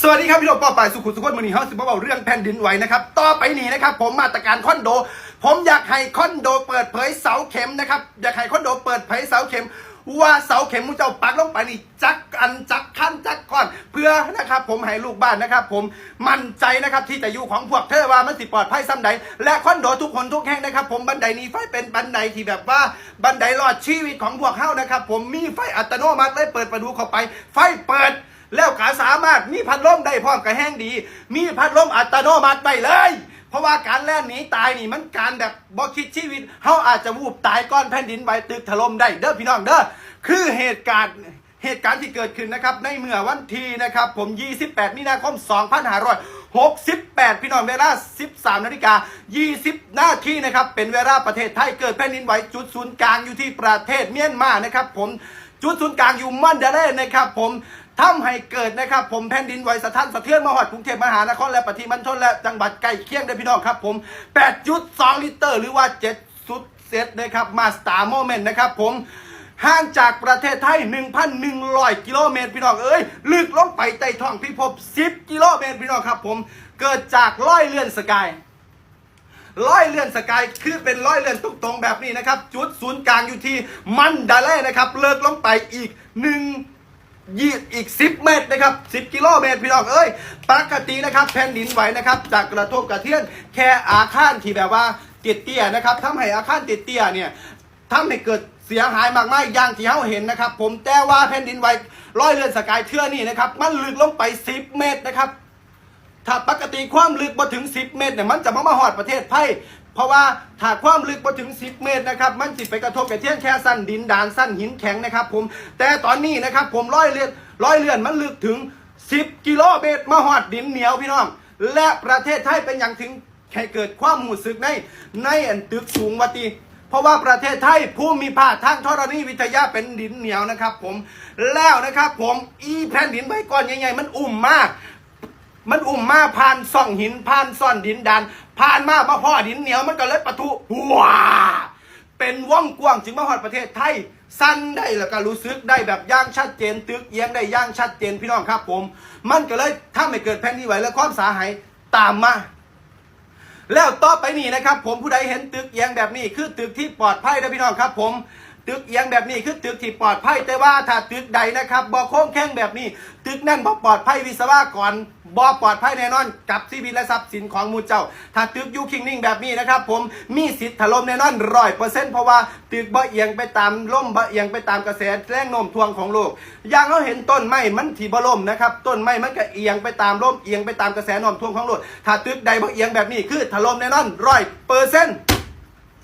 สวัสดีครับพี่น้องป้อปายสุขุสุขนมือนี้เฮาสิบ่เบาเรื่องแผ่นดินไหวนะครับต่อไปนี้นะครับผมมาตรการคอนโด ผมอยากให้คอนโดเปิดเผยเสาเข็มนะครับอยากให้คอนโดเปิดเผยเสาเข็ม ว่าเสาเข็มมุงจ้าปักลงไปนี่จักอันจักขั้นจักก้อน เพื่อนะครับผมให้ลูกบ้านนะครับผมมั่นใจนะครับที่จะอยู่ของพวกเธอว่ามันสิปลอดภัยซ้ำใดและคอนโดทุกคนทุกแห่งนะครับผมบันไดนี้ไฟเป็นบันไดที่แบบว่าบันไดรอดชีวิตของพวกเฮานะครับผมมีไฟอัตโนมัติเลยเปิดประตูเข้าไป ไฟเปิด แล้วก็สามารถมีพัดลมได้พร้อมกับแห้งดี มีพัดลมอัตโนมัติไปเลย เพราะว่าการแล่นหนีตายนี่มันการแบบบ่คิดชีวิตเขาอาจจะวูบตายก้อนแผ่นดินไหวตึกถล่มได้เด้อพี่น้องเด้อคือเหตุการณ์เหตุการณ์ที่เกิดขึ้นนะครับในเมื่อวันที่นะครับผม 28 มีนาคม 2568 พี่น้องเวลา 13 นาฬิกา 20 นาทีนะครับเป็นเวลาประเทศไทยเกิดแผ่นดินไหวจุดศูนย์กลางอยู่ที่ประเทศเมียนมานะครับผมจุดศูนย์กลางอยู่มันดเล่นะครับผม ทำให้เกิดนะครับผมแผ่นดินไหวสะท้านสะเทือนมาหอดกรุงเทพมหานครและปริมณฑลและจังหวัดใกล้เคียงได้พี่น้องครับผม 8.2 ลิตร หรือว่า7สุดเซตนะครับมาสตาร์โมเมนต์นะครับผมห่างจากประเทศไทย 1,100 กิโลเมตรพี่น้องเอ้ยลึกลงไปใต้ท้องพิภพ 10 กิโลเมตรพี่น้องครับผมเกิดจากร้อยเลื่อนสกายร้อยเลื่อนสกายคือเป็นร้อยเลื่อนตรงๆแบบนี้นะครับ จุดศูนย์กลางอยู่ที่มันดาเล่นะครับเลิกลงไปอีกหนึ่ง ยีดอีก 10 เมตรนะครับ 10 กิโลเมตรพี่น้องเอ้ยปกตินะครับแผ่นดินไหวนะครับจากกระทบกระเทือนแค่อาคารที่แบบว่าเตี้ยๆนะครับทำให้อาคารเตี้ยๆเนี่ยทำให้เกิดเสียหายมากมายอย่างที่เราเห็นนะครับ ผมแต่ว่าแผ่นดินไหวร้อยเลื่อนสกายเทือนี่นะครับมันลึกลงไป 10 เมตรนะครับถ้าปกติความลึกมาถึง 10 เมตรเนี่ยมันจะมามาหอดประเทศไทย เพราะว่าถ้าความลึกมาถึง 10 เมตรนะครับ มันจิไปกระทบกับเทียนแค่สั้นดินดานสั้นหินแข็งนะครับผม แต่ตอนนี้นะครับผมร้อยเลือนร้อยเลือนมันลึกถึง 10 กิโลเมตรมาหอดดินเหนียวพี่น้อง และประเทศไทยเป็นอย่างถึงให้เกิดความหูสึกในในอันตึกสูงวัติเพราะว่าประเทศไทยผู้มีภาคทางธรณีวิทยาเป็นดินเหนียวนะครับ ผมแล้วนะครับ ผมอีแผ่นดินใบก้อนใหญ่ๆมันอุ่มมาก มันอุ่มมากผ่านซ่องหินผ่านซ่อนดินดาน ผ่านมามาพ่อดินเหนียวมันก็เลยปะทุว้าเป็นว่องกว้างจึงมาฮอดประเทศไทย สั้นได้แล้วก็รู้สึกได้แบบย่างชัดเจน ตึกเอียงได้ย่างชัดเจนพี่น้องครับผม มันก็เลยถ้าไม่เกิดแผ่นดินไหวและความสาหายตามมา แล้วต่อไปนี้นะครับ ผมผู้ใดเห็นตึกเอียงแบบนี้คือตึกที่ปลอดภัยนะพี่น้องครับ ผมตึกเอียงแบบนี้คือตึกที่ปลอดภัยแต่ว่าถ้าตึกใดนะครับบ่โค้งแข้งแบบนี้ ตึกนั่นบ่ปลอดภัยวิศวกร บ่ปลอดภัยแน่นอนกับชีวิตและทรัพย์สินของมูเจ้า ถ้าตึกยูคิงนิ่งแบบนี้นะครับผมมีสิทธิ์ถล่มแน่นอนร้อยเปอร์เซ็นต์เพราะว่าตึกบ่เอียงไปตามลมบ่เอียงไปตามกระแสแรงโน้มถ่วงของโลก อย่างเราเห็นต้นไม้มันที่บ่ล่มนะครับต้นไม้มันก็เอียงไปตามลมเอียงไปตามกระแสโน้มถ่วงของโลกถ้าตึกใดบ่เอียงแบบนี้คือถล่มแน่นอนร้อยเปอร์เซ็นต์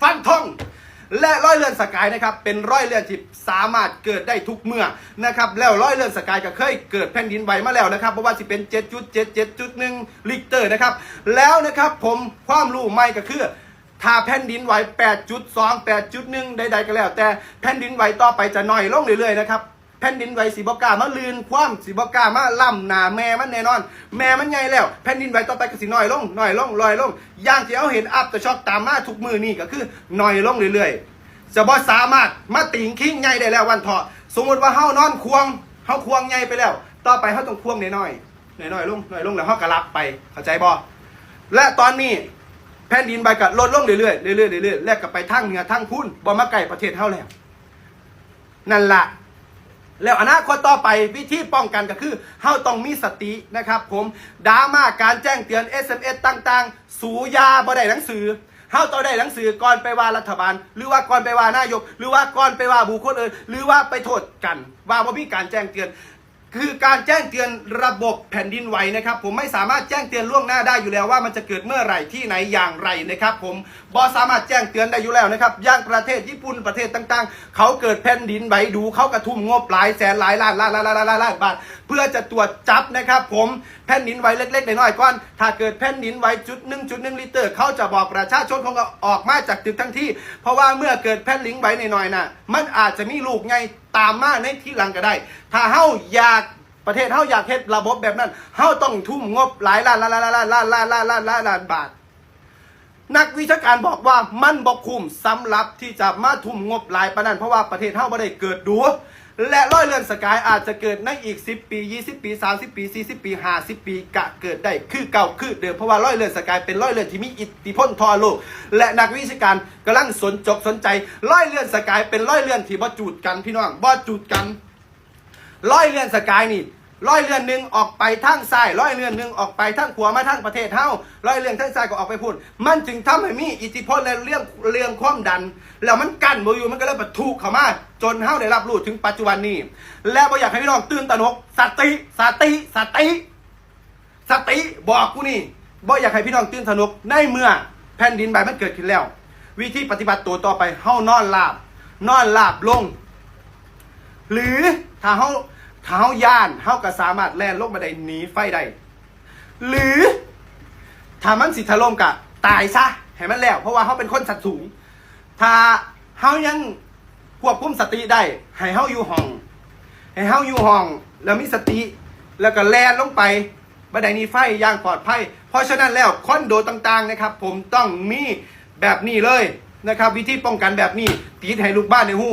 ฟันทอง และร้อยเลื่อนสกายนะครับเป็นร้อยเลื่อนที่สามารถเกิดได้ทุกเมื่อนะครับแล้วร้อยเลื่อนสกายก็เคยเกิดแผ่นดินไหวมาแล้วนะครับเพราะว่าสิเป็น7.77.1ลิกเตอร์นะครับแล้วนะครับผมความรู้ใหม่ก็คือถ้าแผ่นดินไหว8.2 8.1 ใดๆก็แล้ว แต่แผ่นดินไหวต่อไปจะน้อยลงเรื่อยๆนะครับ แผ่นดินไหวสีบอกล้ามาลืนคว่ำสีบอกล้ามาล่ำหนาแม่มันแน่นอน แม่มันใหญ่แล้วแผ่นดินไหวต่อไปก็สิน้อยลงน้อยลงลอยลงอย่างที่เอาเห็นอัพแต่ช็อกตามมาทุกมือนี่ก็คือน้อยลงเรื่อยๆจะบ่สามารถมาติงคิงใหญ่ได้แล้ววันเถาะสมมติว่าเฮานอนควงเฮาควงใหญ่ไปแล้ว ต่อไปเฮาต้องควงน้อยๆน้อยๆลงน้อยลงแล้วเฮาก็รับไปเข้าใจบ่และตอนนี้แผ่นดินไหวก็ลดลงเรื่อยๆเรื่อยๆเรื่อยๆแล้วก็ไปทางเหนือทางพุ่นบ่มาใกล้ประเทศเฮาแล้วนั่นล่ะ แล้วอนาคตต่อไปวิธีป้องกันก็คือเฮาต้องมีสตินะครับผมดราม่าการแจ้งเตือน SMS ต่างๆ สูยาบ่ได้หนังสือเฮาต้องได้หนังสือก่อนไปว่ารัฐบาล หรือว่าก่อนไปว่านายก หรือว่าก่อนไปว่าบุคคลอื่นหรือว่าไปโทษกัน ว่าบ่มีการแจ้งเตือน คือการแจ้งเตือนระบบแผ่นดินไหวนะครับ ผมไม่สามารถแจ้งเตือนล่วงหน้าได้อยู่แล้วว่ามันจะเกิดเมื่อไหร่ที่ไหนอย่างไรนะครับ ผมบอสามารถแจ้งเตือนได้อยู่แล้วนะครับย่างประเทศญี่ปุ่นประเทศต่างๆ เขาเกิดแผ่นดินไหวดูเขากระทุ่มงบหลายแสนหลายล้านล้านล้านล้านล้านล้านบาทเพื่อจะตรวจจับนะครับ ผมแผ่นดินไหวเล็กๆน้อยๆก่อนถ้าเกิดแผ่นดินไหวจุดหนึ่งจุดหนึ่งลิตรเขาจะบอกประชาชนของเขาออกมาจากตึกทั้งที่ เพราะว่าเมื่อเกิดแผ่นดินไหวหน่อยๆน่ะมันอาจจะมีลูกไง ตามมาในที่หลังก็ได้ ถ้าเฮาอยากประเทศเฮาอยากเฮ็ดระบบแบบนั้นเฮาต้องทุ่มงบหลายล้านล้านล้านล้านล้านล้านล้านล้านล้านล้านบาท นักวิชาการบอกว่ามันบอกคุมสำหรับที่จะมาทุ่มงบหลายปานนั้น เพราะว่าประเทศเฮาบ่ได้เกิดดู และร้อยเรือนสกายอาจจะเกิดในอีก 10 ปี 20 ปี 30 ปี 40 ปี 50 ปีกะเกิดได้คือเก่าคือเดิมเพราะว่าร้อยเรือนสกายเป็นร้อยเรือนที่มีอิทธิพลทั่วโลกและนักวิชาการกำลังสนจกสนใจร้อยเรือนสกายเป็นร้อยเรือนที่บ่จูดกันพี่น้องบ่จูดกันร้อยเรือนสกายนี่ ร้อยเรือนหนึ่งออกไปทางซ้ายร้อยเรือนหนึ่งออกไปทางขวามาทางประเทศเฮาร้อยเรือนทางซ้ายก็ออกไปพูดมันจึงทำให้มีอิทธิพลและเรื่องเรื่องความดัน แล้วมันกั้นบ่อยู่มันก็เลยปะทุเข้ามาจนเฮาได้รับรู้ถึงปัจจุบันนี้ และบ่อยากให้พี่น้องตื่นตระหนกสติสติสติสติบอกกูนี่บ่อยากให้พี่น้องตื่นตระหนกในเมื่อแผ่นดินไหวมันเกิดขึ้นแล้ว วิธีปฏิบัติตัวต่อไปเฮานอนหลับนอนหลับลง หรือถ้าเฮา ถ้าเฮาย่านเฮาก็สามารถแล่นลงบันไดหนีไฟได้หรือถ้ามันสิถล่มกะตายซะให้มันแล้ว เพราะว่าเฮาเป็นคนสัตว์สูง ถ้าเฮายังควบคุมสติได้ให้เฮาอยู่ห้อง ให้เฮาอยู่ห้อง แล้วมีสติ แล้วก็แล่นลงไปบันไดหนีไฟย่างปลอดภัย เพราะฉะนั้นแล้วคอนโดต่างๆนะครับ ผมต้องมีแบบนี้เลยนะครับ วิธีป้องกันแบบนี้ติดให้ลูกบ้านในหู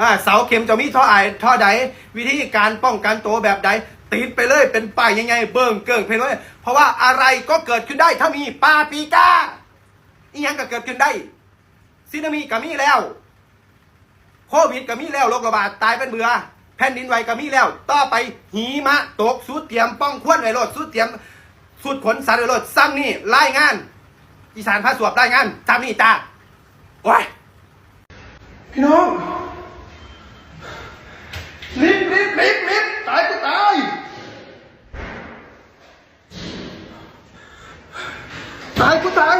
อ่าเสาเข็มจะมีท่อไอท่อใด วิธีการป้องกันตัวแบบใดติดไปเลยเป็นป้ายยังไงเบิ่งเกิ่งเพลเลยเพราะว่าอะไรก็เกิดขึ้นได้ถ้ามีปาปีกาอีหยังก็เกิดขึ้นได้ซีนามิก็มีแล้วโควิดก็มีแล้วโรคระบาดตายเป็นเบื่อแผ่นดินไหวก็มีแล้ว ต่อไปหิมะตกสุดเตรียมป้องควนไว้โลดสุดเตรียมสุดขนสัตว์ไว้โลดซ้ำนี่รายงาน อีสานพาสวบรายงานซ้ำนี่จ้าโอ้ยพี่น้อง ลิฟต์ลิฟต์ลิฟต์ลิฟต์ตายกูตาย ตายกูตาย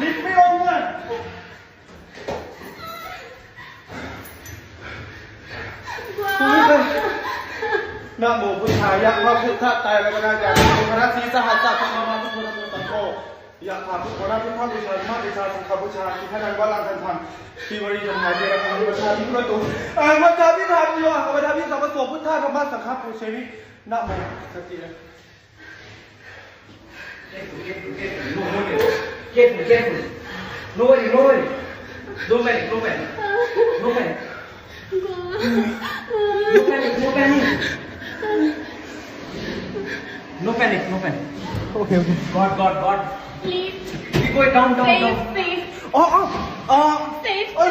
ลิฟต์ไม่ลงอะนะโมพุทธายะพระพุทธตายแล้วก็นาจารย์พุทธนาสีสหัสสะพระมาพุทธนาพุทธโตยะถาพุทธนาพุทธบูชามาติชาสังฆบูชาทิพนังวรังคันธังทีวริยมหาเจริญบูชาทิพระตุอาวัจจาพิธามโยอาวัจจาพิสัมปโสพุทธธรรมสังฆปูเชวินะโมสติเลย Careful, careful. Nobody, nobody. No panic, no panic. No panic. No panic, no panic. No panic, no panic. โอ เคโอเค God, God, God. Please, We go down, down, please, down. please, อ๋ออ๋ออ๋อ please, เอ้